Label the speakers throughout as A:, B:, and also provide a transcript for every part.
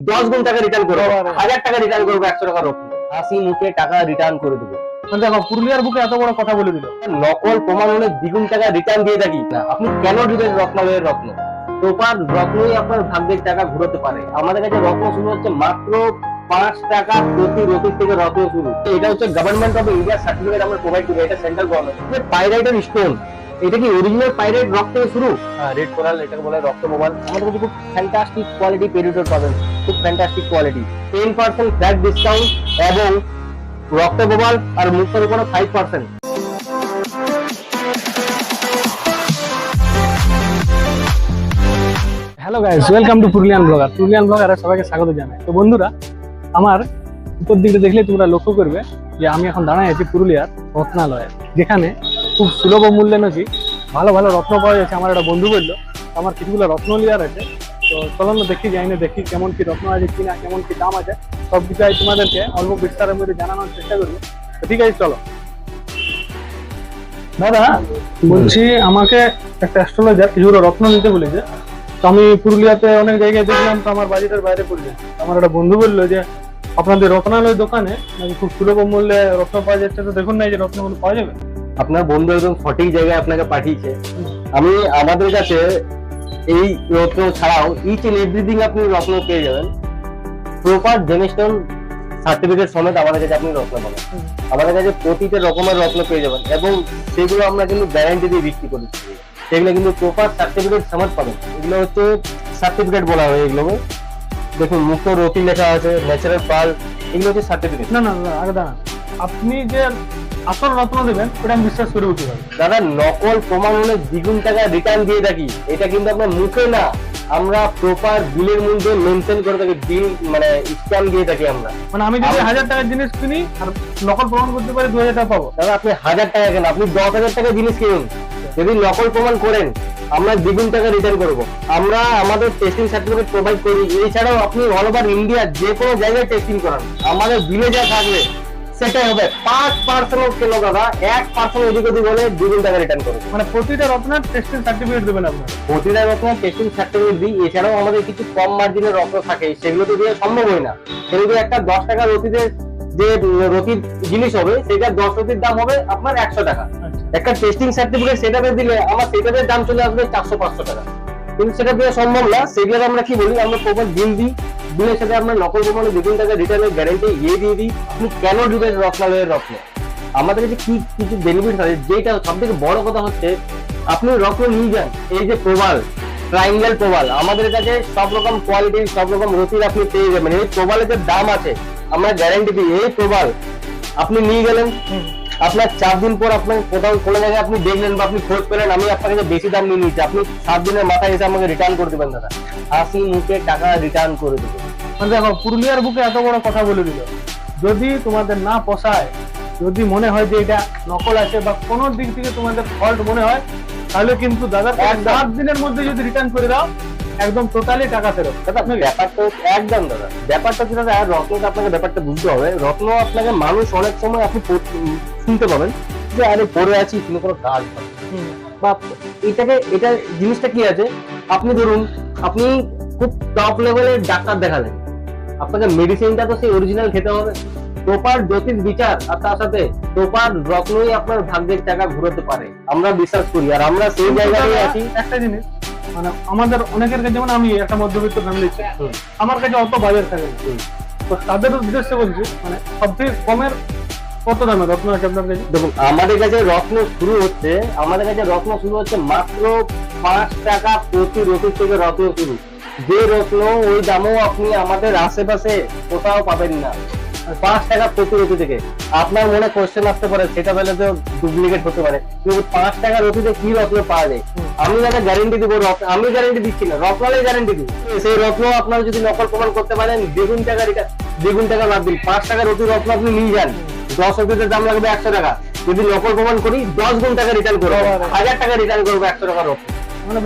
A: দশ গুণ টাকা রিটার্ন করব হাজার টাকা রিটার্ন করব একশো টাকা রত্ন হাসি মুখে টাকা রিটার্ন করে দেবো।
B: মানে দেখো পুরুলিয়ার বুকে এত বড় কথা বলে দিল।
A: নকল প্রমাণ হলে দ্বিগুণ টাকা রিটার্ন দিয়ে থাকি। না আপনি কেন দিবেন রত্নালয়ের রত্ন? প্রপার রত্নই আপনার ভাগ্যের টাকা ঘুরোতে পারে। আমাদের কাছে রত্ন শুরু হচ্ছে মাত্র পাঁচ টাকা প্রতি রতির থেকে রত্ন শুরু। এটা হচ্ছে গভর্নমেন্ট অফ ইন্ডিয়া সার্টিফিকেট আমরা প্রোভাইড করি এটা সেন্ট্রাল গভর্নমেন্ট পাইরাইটের স্টোন এটা কি অরিজিনাল পাইরাইট রক্ত থেকে শুরু রেড কোরাল এটাকে বলে রক্ত মোবাইল আমাদের কাছে খুব ফ্যান্টাস্টিক কোয়ালিটি পেরিডোর পাবেন। খুব fantastic quality ten percent flat discount এবং রক্ত মোবাইল আর মুক্তর উপরে five percent
B: hello guys welcome to Purulian blogger Purulian ব্লগারে সবাইকে স্বাগত জানাই। তো বন্ধুরা, আমার উপর দিকটা দেখলে তোমরা লক্ষ্য করবে যে আমি এখন দাঁড়ায় আছি পুরুলিয়ার রত্নালয়ে। যেখানে খুব সুলভ মূল্যে নাকি ভালো ভালো রত্ন পাওয়া যাচ্ছে। আমার একটা বন্ধু বলল, আমার কিছুগুলো রত্ন লিয়ার আছে তো চলো না দেখি যাই না দেখি কেমন কি রত্ন আছে কিনা, কেমন কি দাম আছে। সব কিছু আমি তোমাদেরকে অল্প বিস্তারের মধ্যে জানানোর চেষ্টা করব। তো ঠিক আছে, চলো। দাদা, বলছি আমাকে একটা অ্যাস্ট্রোলজার কিছুগুলো রত্ন নিতে বলেছে। তো আমি পুরুলিয়াতে অনেক জায়গায় দেখলাম, তো আমার বাজেটের বাইরে পড়ে যায় আমার একটা বন্ধু বলল যে, আপনাদের রত্নালয় দোকানে নাকি খুব সুলভ মূল্যে রত্ন পাওয়া যাচ্ছে। তো দেখুন না যে রত্নগুলো পাওয়া যাবে।
A: আপনার বন্ধু একদম সঠিক জায়গায় আপনাকে পাঠিয়েছে। আমি আমাদের কাছে এই রত্ন ছাড়াও ইচ এন্ড এভরিথিং আপনি রত্ন পেয়ে যাবেন। প্রপার জেমিস্টোন সার্টিফিকেট সমেত আমাদের কাছে আপনি রত্ন পাবেন। আমাদের কাছে প্রতিটা রকমের রত্ন পেয়ে যাবেন এবং সেগুলো আমরা কিন্তু গ্যারান্টি দিয়ে বিক্রি করি সেগুলো কিন্তু প্রপার সার্টিফিকেট সমেত পাবেন। এগুলো হচ্ছে সার্টিফিকেট বলা হয় এগুলো দেখুন মুক্ত রতি লেখা আছে ন্যাচারাল পাল এগুলো হচ্ছে সার্টিফিকেট
B: না না না আগে দাঁড়ান আপনি যে আসল রত্ন দেবেন ওটা আমি বিশ্বাস করে উঠতে পারি
A: দাদা নকল প্রমাণ হলে দ্বিগুণ টাকা রিটার্ন দিয়ে থাকি। এটা কিন্তু আপনার মুখে না। আমরা প্রপার বিলের মধ্যে মেনশন করে থাকি বিল মানে স্ক্যান দিয়ে থাকি আমরা।
B: মানে আমি যদি হাজার টাকার জিনিস কিনি আর নকল প্রমাণ করতে পারি দু হাজার টাকা পাবো।
A: দাদা আপনি হাজার টাকা কেন আপনি দশ হাজার টাকা জিনিস কিনুন। যদি নকল প্রমাণ করেন আমরা দ্বিগুণ টাকা রিটার্ন করব। আমরা আমাদের টেস্টিং সার্টিফিকেট প্রোভাইড করি। এছাড়াও আপনি অল ওভার ইন্ডিয়া যে কোনো জায়গায় টেস্টিং করান। আমাদের বিলে যা থাকবে সেটাই হবে। পাঁচ পার্সেন্ট কেন দাদা এক পার্সেন্ট এদিক ওদিক হলে দ্বিগুণ টাকা রিটার্ন করব।
B: মানে প্রতিটা রত্নের টেস্টিং সার্টিফিকেট দেবেন আপনার
A: প্রতিটা টেস্টিং সার্টিফিকেট দিই এছাড়াও আমাদের কিছু কম মার্জিনের রক্ত থাকে সেগুলো তো দিয়ে সম্ভব হয় না। সেগুলো একটা দশ টাকা রতিতে যে রতির জিনিস হবে সেটা দশ রতির দাম হবে আপনার একশো টাকা। একটা টেস্টিং সার্টিফিকেট সেটাতে দিলে আমার সেটাতে দাম চলে আসবে চারশো পাঁচশো টাকা। কিন্তু সেটা দেওয়া সম্ভব না। সেগুলো আমরা কি বলি? আমরা প্রপার বিল দিই। বিলের সাথে আমরা নকল প্রমাণে দ্বিগুণ টাকা রিটার্নের গ্যারেন্টি ইয়ে দিয়ে দিই। আপনি কেন দিবেন রত্নালয়ের রত্ন? আমাদের কাছে কি কিছু বেনিফিট আছে যেটা সব থেকে বড় কথা হচ্ছে, আপনি রত্ন নিয়ে যান। এই যে প্রবাল ট্রাইঙ্গেল প্রবাল, আমাদের কাছে সব রকম কোয়ালিটির সব রকম রতির আপনি পেয়ে যাবেন। এই প্রবালের যে দাম আছে। আমরা গ্যারেন্টি দিই, এই প্রবাল, আপনি নিয়ে গেলেন। আপনার চার দিন পর আপনার কোথাও কোনো জায়গায় আপনি দেখলেন বা আপনি খোঁজ পেলেন আমি আপনার কাছে বেশি দাম নিয়ে নিচ্ছি আপনি সাত দিনের মাথায় এসে আমাকে রিটার্ন করে দেবেন দাদা। হাসি মুখে টাকা রিটার্ন করে দেবেন।
B: মানে দেখো পুরুলিয়ার বুকে এত বড় কথা বলে দিল। যদি তোমাদের না পোষায় যদি মনে হয় যে এটা নকল আছে বা কোনো দিক থেকে তোমাদের ফল্ট মনে হয় তাহলে কিন্তু দাদা। সাত দিনের মধ্যে যদি রিটার্ন করে দাও একদম টোটালি টাকা ফেরত।
A: দাদা আপনার ব্যাপারটা হচ্ছে- একদম দাদা ব্যাপারটা হচ্ছে দাদা রত্নটা আপনাকে ব্যাপারটা বুঝতে হবে। রত্ন আপনাকে মানুষ অনেক সময় আপনি শুনতে পাবেন যে আরে পড়ে আছি কিন্তু কোনো কাজ বা এটাকে এটা জিনিসটা কি আছে? আপনি ধরুন আপনি খুব টপ লেভেলের ডাক্তার দেখালেন। আপনাকে মেডিসিনটা তো সেই অরিজিনাল খেতে হবে। প্রপার জ্যোতিষ বিচার আর তার সাথে প্রপার রত্নই আপনার ভাগ্যের টাকা ঘুরোতে পারে। আমরা বিশ্বাস করি আর আমরা সেই জায়গায় আছি।
B: একটা জিনিস মানে আমাদের অনেকের কাছে যেমন আমি একটা মধ্যবিত্ত ফ্যামিলি আমার কাছে অত বাজার থাকে তো তাদের উদ্দেশ্যে বলছি মানে সবথেকে কমের কত দামে রত্ন আছে আপনার কাছে?
A: দেখুন আমাদের কাছে রত্ন শুরু হচ্ছে আমাদের কাছে রত্ন শুরু হচ্ছে মাত্র পাঁচ টাকা প্রতি রতির থেকে রত্ন শুরু। যে রত্ন ওই দামও আপনি আমাদের আশেপাশে কোথাও পাবেন না। পাঁচ টাকা প্রতি রতি থেকে। আপনার মনে কোশ্চেন আসতে পারে সেটা তাহলে তো ডুপ্লিকেট হতে পারে। কিন্তু পাঁচ টাকা রতিতে কি রত্ন পাওয়া যায়? আমি যাতে গ্যারেন্টি দিব আমি গ্যারেন্টি দিচ্ছি না রত্নালে গ্যারেন্টি দিই সেই রত্ন আপনার যদি নকল প্রমাণ করতে পারেন দ্বিগুণ টাকা রিটা- দ্বিগুণ টাকা লাভ দিন। পাঁচ টাকা রতি রত্ন আপনি নিয়ে যান। দশ রতিতে দাম লাগবে একশো টাকা। যদি নকল প্রমাণ করি দশ গুণ টাকা রিটার্ন করব। হাজার টাকা রিটার্ন করব একশো টাকা রত্ন।
B: মানে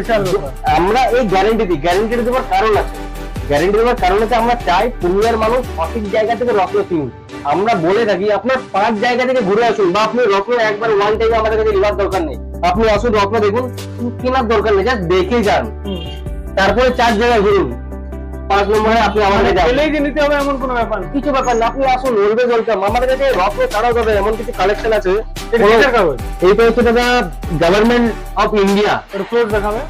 A: আমরা এই গ্যারেন্টি দিই। গ্যারেন্টি দেওয়ার কারণ আছে। গ্যারেন্টি দেওয়ার কারণ হচ্ছে আমরা চাই পুরুলিয়ার মানুষ সঠিক জায়গা থেকে রত্ন কিনুন আমরা বলে থাকি আপনার পাঁচ জায়গা থেকে ঘুরে আসুন বা আপনি রত্ন একবার ওয়ান টাইমে আমাদের কাছে নেওয়ার দরকার নেই। আপনি আসুন রত্ন দেখুন কেনার দরকার নেই জাস্ট দেখে যান। তারপরে চার জায়গায় ঘুরুন। পাঁচ নম্বরে আপনি আমাদের
B: পেলেই যে নিতে হবে এমন কোনো ব্যাপার
A: কিছু ব্যাপার না আপনি আসুন ওলবে ওয়েলকাম আমাদের কাছে রত্ন ছাড়াও যাবে এমন কিছু কালেকশন আছে। এইটা হচ্ছে দাদা গভর্নমেন্ট অফ ইন্ডিয়া
B: এটা দেখাবে।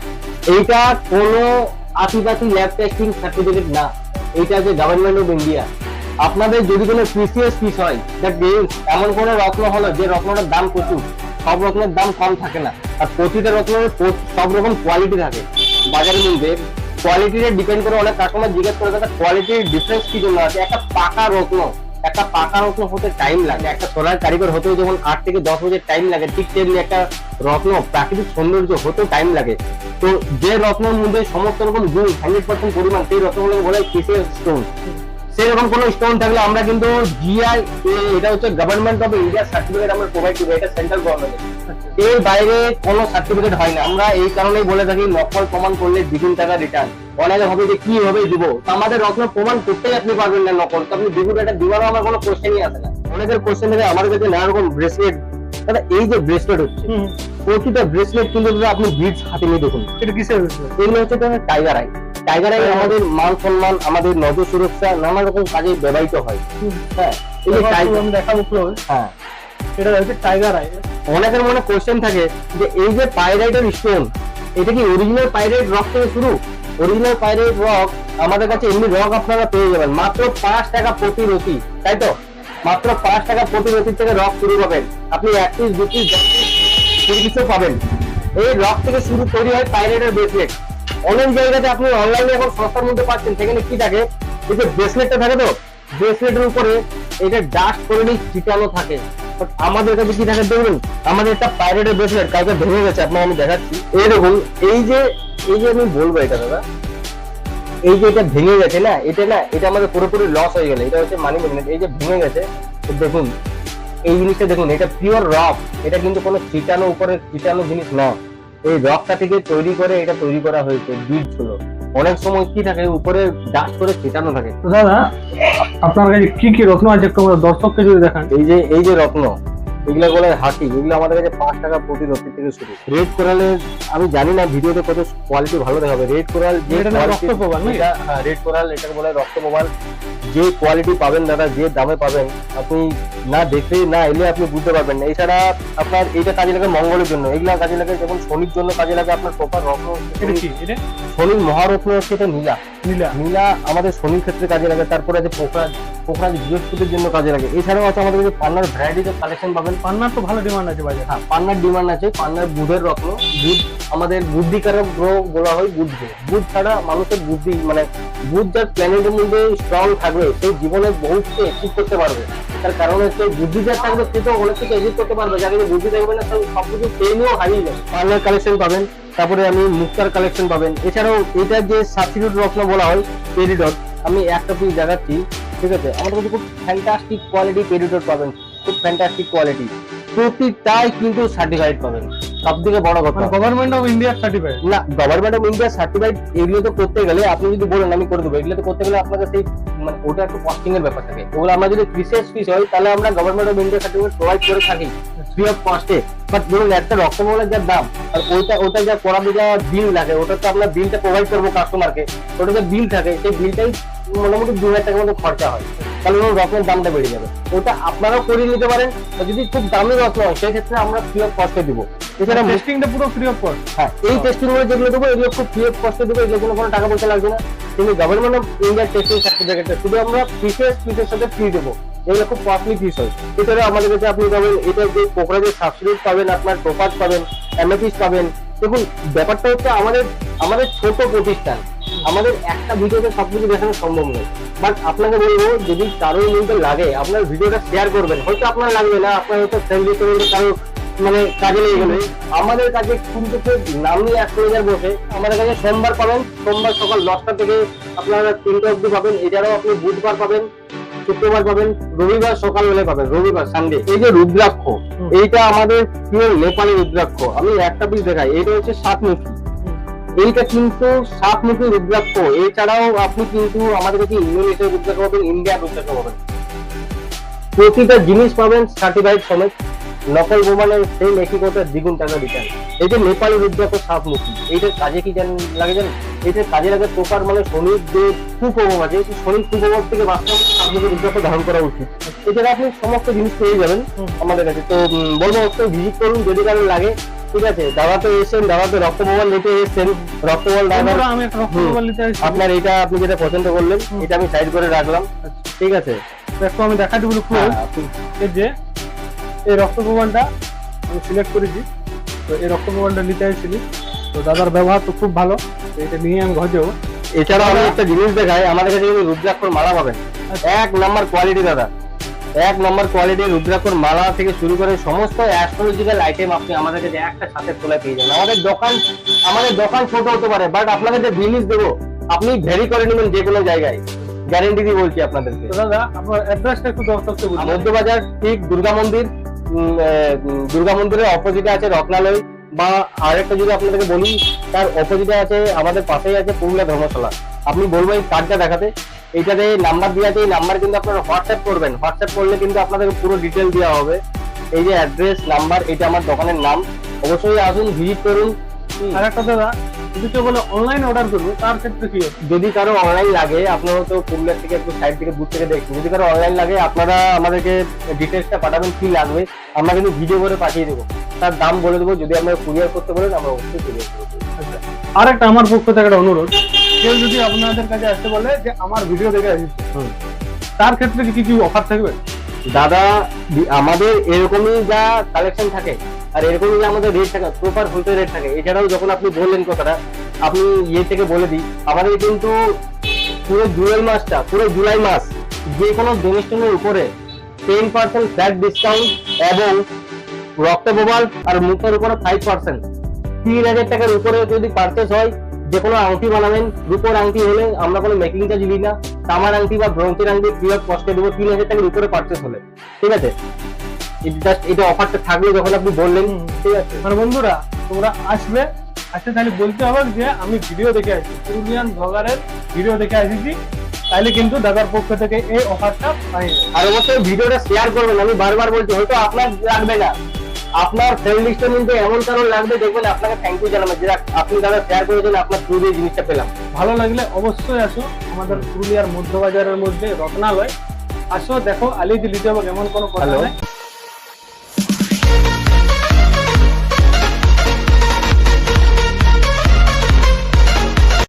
A: এইটা কোনো আদিবাসী ল্যাব টেস্টিং সার্টিফিকেট না। এইটা হচ্ছে গভর্নমেন্ট অফ ইন্ডিয়া আপনাদের যদি কোনো প্রিসিয়াস পিস হয় দ্যাট মিনস এমন কোনো রত্ন হলো যে রত্নটার দাম প্রচুর, সব রত্নের দাম কম থাকে না। আর প্রতিটা রত্নের সব রকম কোয়ালিটি থাকে। বাজারে মধ্যে কোয়ালিটিটা ডিপেন্ড করে অনেক কাস্টমার জিজ্ঞেস করে, দাদা কোয়ালিটির ডিফারেন্স কি জন্য আছে? একটা পাকা রত্ন। একটা পাকা রত্ন হতে টাইম লাগে, একটা সোনার কারিগর হতেও যেমন আট থেকে দশ বছর টাইম লাগে, ঠিক তেমনি একটা রত্ন, প্রাকৃতিক সৌন্দর্য হতেও টাইম লাগে। তো যে রত্নের মধ্যে সমস্ত রকম গুণ, হান্ড্রেড পার্সেন্ট পরিমাণ, সেই রত্নগুলোকে বলে কিসের স্টোন সেরকম কোনো স্টোন থাকলে আমরা কিন্তু জিআই এটা হচ্ছে গভর্নমেন্ট অফ ইন্ডিয়া সার্টিফিকেট আমরা প্রোভাইড করব, এটা সেন্ট্রাল গভর্নমেন্ট এর বাইরে কোনো সার্টিফিকেট হয় না। আমরা এই কারণেই বলে থাকি নকল প্রমাণ করলে দ্বিগুণ টাকা রিটার্ন অনেকে হবে যে কি হবে দিব আমাদের রত্ন প্রমাণ করতেই আপনি পারবেন না নকল। আপনি দ্বিগুণ টাকা দিবারও আমার কোনো কোশ্চেনই আসে না। অনেকের কোশ্চেন থাকে আমার কাছে নানা রকম ব্রেসলেট দাদা এই যে ব্রেসলেট হচ্ছে প্রতিটা ব্রেসলেট কিন্তু আপনি বিটস হাতে নিয়ে দেখুন।
B: এটা কিসের বিষয়
A: এগুলো হচ্ছে টাইগার আই টাইগার আই আমাদের মান সম্মান আমাদের নজর সুরক্ষা নানা রকম কাজে ব্যবহৃত হয়। হ্যাঁ এই যে টাইগার
B: আমি দেখাবো ক্লোজ
A: হ্যাঁ।
B: এটা হচ্ছে টাইগার আই
A: অনেকের মনে কোশ্চেন থাকে যে এই যে পাইরাইটের স্টোন এটা কি অরিজিনাল পাইরাইট রক থেকে শুরু? অরিজিনাল পাইরাইট রক আমাদের কাছে এমনি রক আপনারা পেয়ে যাবেন। মাত্র পাঁচ টাকা প্রতি রতি তাই তো? মাত্র পাঁচ টাকা প্রতি রতি থেকে রক শুরু পাবেন। আপনি এক পিস দু পিস দশ পিস পাবেন। এই রক থেকে শুরু তৈরি হয় পাইরাইটের ব্রেসলেট অনেক জায়গাতে আপনি অনলাইনে এখন সস্তার মধ্যে পাচ্ছেন। সেখানে কি থাকে? এই যে ব্রেসলেটটা থাকে তো? ব্রেসলেটের উপরে এটা ডাস্ট করে চিটানো থাকে। আমাদের কাছে কি থাকে দেখুন, আমাদের একটা পাইরেটের ব্রেসলেট কাউকে ভেঙে গেছে আপনার আমি দেখাচ্ছি। এই দেখুন, এই যে এই যে আমি বলব এটা, দাদা, এই যে এটা ভেঙে গেছে না, এটা না, এটা আমাদের পুরোপুরি লস হয়ে গেল, এটা হচ্ছে মানি ম্যাগনেট এই যে ভেঙে গেছে, তো দেখুন, এই জিনিসটা দেখুন, এটা পিওর রক এটা কিন্তু কোনো চিটানো উপরে চিটানো জিনিস না। এই রকটা থেকে তৈরি করে, এটা তৈরি করা হয়েছে, বীজগুলো। অনেক সময় কি থাকে উপরে ডাস্ট করে ছিটানো থাকে।
B: তো দাদা আপনার কাছে কি কি রত্ন আছে একটু দর্শককে যদি দেখান?
A: এই যে এই যে রত্ন এগুলো বলে হাতি এগুলো আমাদের কাছে পাঁচ টাকা প্রতি রত্ন থেকে শুরু। রেড কোরালে আমি জানি না ভিডিওতে কত কোয়ালিটি ভালো দেখাবে। রেড কোরাল যে
B: নাকি?
A: রেড কোরাল এটাকে বলে রক্ত প্রবাল যে কোয়ালিটি পাবেন দাদা যে দামে পাবেন আপনি না দেখে না এলে আপনি বুঝতে পারবেন না। এছাড়া আপনার এইটা কাজে লাগে মঙ্গলের জন্য। এগুলা কাজে লাগে যেমন শনির জন্য কাজে লাগে আপনার প্রপার রত্ন
B: এটা?
A: শনির মহারত্ন হচ্ছে এটা নীলা।
B: নীলা।
A: নীলা আমাদের শনির ক্ষেত্রে কাজে লাগে তারপরে আছে পোখরাজ পোখরাজ বৃহস্পতির জন্য কাজে লাগে। এছাড়াও আছে আমাদের কাছে পান্নার ভ্যারাইটিস অফ কালেকশন পাবেন।
B: পান্নার তো ভালো ডিমান্ড আছে বাজার।
A: হ্যাঁ পান্নার ডিমান্ড আছে পান্নার বুধের রত্ন বুধ আমাদের বুদ্ধিকারক গ্রহ বলা হয় বুধকে বুধ ছাড়া মানুষের বুদ্ধি মানে বুধ যার প্ল্যানেটের মধ্যে স্ট্রং থাকবে সেই জীবনের বহুত্বে ঠিক করতে পারবে। তার কারণ হচ্ছে বুদ্ধি যার থাকবে সে তো অনেক কিছু এডিট করতে পারবে। যাকে বুদ্ধি থাকবে না সব কিছু পেয়ে নিয়েও হারিয়ে যাবে। পার্লার কালেকশন পাবেন, তারপরে আমি মুক্তার কালেকশন পাবেন। এছাড়াও এটা যে সাবস্টিটিউট রত্ন বলা হয় পেরিডট আমি একটা পিস দেখাচ্ছি, ঠিক আছে? আমার কাছে খুব ফ্যান্টাস্টিক কোয়ালিটি পেরিডট পাবেন, খুব ফ্যান্টাস্টিক কোয়ালিটি প্রতিটাই কিন্তু সার্টিফাইড পাবেন। সব থেকে বড় কথা।
B: মানে গভর্নমেন্ট অফ ইন্ডিয়া সার্টিফাইড
A: না গভর্নমেন্ট অফ ইন্ডিয়া সার্টিফাইড এগুলো তো করতে গেলে আপনি যদি বলেন আমি করে দেবো। এগুলো তো করতে গেলে আপনাকে সেই মানে ওটা একটু কস্টিং এর ব্যাপার থাকে। ওগুলো আমরা যদি বিশেষ পিস হয় তাহলে আমরা government of India certificate provide করে থাকি ফ্রি অফ কস্টে বাট ধরুন একটা রক্তমূলের যা দাম আর ওইটা ওটা যা করাতে যা বিল লাগে ওটা তো আমরা বিলটা প্রোভাইড করব কাস্টমারকে ওটা যে বিল থাকে সেই বিলটাই মোটামুটি দু হাজার টাকার মতো খরচা হয়। তাহলে ওর রত্নের দামটা বেড়ে যাবে। ওটা আপনারাও করিয়ে নিতে পারেন আর যদি খুব দামি রত্ন হয় সেক্ষেত্রে আমরা ফ্রি অফ কস্টে দিব। এছাড়া
B: টেস্টিংটা পুরো ফ্রি অফ কস্ট
A: হ্যাঁ এই টেস্টিংগুলো যেগুলো দেবো এগুলো খুব ফ্রি অফ কস্টে দেবো এগুলো কোনো টাকা পয়সা লাগবে না। কিন্তু গভর্নমেন্ট অফ ইন্ডিয়ার টেস্টিং সার্টিফিকেটটা শুধু আমরা পিসেস পিসের সাথে ফ্রি দেবো। এগুলো খুব কস্টলি পিস হয়। এছাড়া আমাদের কাছে আপনি পাবেন এটা যে কোকরাজের সাবসিডিট পাবেন আপনার টোপাজ পাবেন অ্যামেথিস পাবেন। দেখুন ব্যাপারটা হচ্ছে আমাদের আমাদের ছোট প্রতিষ্ঠান আমাদের একটা ভিডিওতে সবকিছু দেখানো সম্ভব নয়। বাট আপনাকে বলব যদি কারোর লিঙ্কে লাগে আপনার ভিডিওটা শেয়ার করবেন। হয়তো আপনার লাগবে না আপনার হয়তো ফ্রেন্ড লিস্টে কারও মানে কাজে লেগে গেলে। আমাদের কাছে নামনি এক হাজার বসে আমাদের কাছে সোমবার পাবেন। সোমবার সকাল দশটা থেকে আপনারা তিনটে অব্দি পাবেন। এছাড়াও আপনি বুধবার পাবেন শুক্রবার পাবেন রবিবার সকালবেলা পাবেন। রবিবার সানডে এই যে রুদ্রাক্ষ এইটা আমাদের পিওর নেপালি রুদ্রাক্ষ। আমি একটা পিস দেখাই। এটা হচ্ছে সাতমুখী এইটা কিন্তু সাতমুখী রুদ্রাক্ষ। এছাড়াও আপনি কিন্তু আমাদের কাছে ইন্দোনেশিয়ার রুদ্রাক্ষ পাবেন ইন্ডিয়ার রুদ্রাক্ষ পাবেন। প্রতিটা জিনিস পাবেন সার্টিফাইড সমেত। নকল বোমানের সেম একই কথা দ্বিগুণ টাকা রিটার্ন এই যে নেপালি রুদ্রাক্ষ সাপ মুখী এইটার কাজে কি জানেন লাগে জানেন? এইটার কাজে লাগে প্রকার মানে শনির যে কুপ্রভাব আছে এই শনির কুপ্রভাব থেকে হলে আপনাকে রুদ্রাক্ষ ধারণ করা উচিত। এছাড়া আপনি সমস্ত জিনিস পেয়ে যাবেন আমাদের কাছে। তো বলব অবশ্যই ভিজিট করুন যদি কারও লাগে ঠিক আছে? দাদা তো এসেছেন দাদা তো রক্তমোবাইল নিতে এসেছেন রক্তমোবাইল দাদা আপনার এটা আপনি যেটা পছন্দ করলেন এটা আমি সাইড করে রাখলাম ঠিক আছে?
B: একটু আমি দেখাচ্ছি বলি
A: হ্যাঁ,
B: এই যে এই রক্ত মোবাইলটা আমি সিলেক্ট করেছি। তো এই রক্ত মোবাইলটা নিতে আসছিলি তো দাদার ব্যবহার তো খুব ভালো। এটা নিয়ে আমি ঘর যাব।
A: এছাড়াও আমি একটা জিনিস দেখাই আমাদের কাছে কিন্তু রুদ্রাক্ষর মালা পাবেন।
B: আচ্ছা।
A: এক নাম্বার কোয়ালিটি দাদা। এক নম্বর কোয়ালিটি রুদ্রাক্ষর মালা থেকে শুরু করে সমস্ত অ্যাস্ট্রোলজিক্যাল আইটেম আপনি আমাদের কাছে একটা সাথে তোলা পেয়ে যাবেন। আমাদের দোকান আমাদের দোকান ছোট হতে পারে বাট আপনাকে যে জিনিস দেবো আপনি ভেরি করে নেবেন যে কোনো জায়গায়। গ্যারেন্টি দিয়ে বলছি আপনাদেরকে।
B: তো দাদা আপনার অ্যাড্রেসটা একটু দর্শককে
A: মধ্যবাজার ঠিক দুর্গা মন্দির দুর্গা মন্দিরের অপোজিটে আছে রত্নালয় বা আরেকটা যদি আপনাদেরকে বলি, তার অপোজিটে আছে আমাদের পাশেই আছে পুরুলিয়া ধর্মশালা। আপনি বলব এই কার্ডটা দেখাতে। এইটাতে নাম্বার দেওয়া আছে, এই নাম্বার কিন্তু আপনারা হোয়াটসঅ্যাপ করবেন। হোয়াটসঅ্যাপ করলে কিন্তু আপনাদেরকে পুরো ডিটেল দেওয়া হবে। এই যে অ্যাড্রেস নাম্বার এটা আমার দোকানের নাম। অবশ্যই আসুন ভিজিট করুন।
B: আর একটা দাদা কেউ বলে অনলাইন অর্ডার করব তার ক্ষেত্রে কি
A: যদি কারও অনলাইন লাগে আপনারা তো পুরুলিয়া থেকে একটু সাইড থেকে দূর থেকে দেখছেন। যদি কারও অনলাইন লাগে আপনারা আমাদেরকে ডিটেলসটা পাঠাবেন কি লাগবে আমরা কিন্তু ভিডিও করে পাঠিয়ে দেবো। তার দাম বলে দেবো যদি আপনারা কুরিয়ার করতে বলেন আমরা অবশ্যই কুরিয়ার করে
B: আচ্ছা আর একটা আমার পক্ষ থেকে একটা অনুরোধ। কেউ যদি আপনাদের কাছে আসতে বলে যে আমার ভিডিও দেখে আসছে তার ক্ষেত্রে কি কিছু অফার থাকবে?
A: দাদা আমাদের এরকমই যা কালেকশন থাকে আর এরকমই যে আমাদের রেট থাকে প্রপার হোলসেল রেট থাকে। এছাড়াও যখন আপনি বললেন কথাটা আপনি ইয়ে থেকে বলে দিই, আমাদের কিন্তু পুরো জুলাই মাসটা, পুরো জুলাই মাস যে কোনো ডোনেশনের উপরে টেন পার্সেন্ট ফ্ল্যাট ডিসকাউন্ট এবং রক্ত বোবাল আর মুখের উপরে ফাইভ পার্সেন্ট তিন হাজার টাকার উপরে যদি পার্চেস হয় যে কোনো আংটি বানাবেন, রূপোর আংটি হলে আমরা কোনো মেকিং চার্জ নিই না। তামার আংটি বা ব্রঞ্চের আংটি ফ্রি অফ কস্টে দেবো, তিন হাজার টাকার উপরে পার্চেস হলে। ঠিক আছে? জাস্ট এটা অফারটা যখন আপনি বললেন ঠিক আছে।
B: মানে বন্ধুরা তোমরা আসলে তাহলে বলতে হবে যে আমি ভিডিও দেখে আসছি। পুরুলিয়ান ব্লগারের ভিডিও দেখে আসিছি। তাহলে কিন্তু দাদার পক্ষ থেকে এই অফারটা পাই
A: আর অবশ্যই ভিডিওটা শেয়ার করবেন। আমি বারবার বলছি হয়তো আপনার লাগবে না। আপনার ফ্রেন্ড মধ্যে এমন কারণ লাগবে দেখবেন আপনাকে থ্যাংক ইউ জানাবেন যে আপনি দাদা শেয়ার করেছেন আপনার থ্রু দিয়ে জিনিসটা পেলাম।
B: ভালো লাগলে অবশ্যই আসো আমাদের পুরুলিয়ার মধ্যবাজারের মধ্যে রত্নালয়। আসো দেখো আলিদি দিলি যাব এমন কোনো কথা? নেই।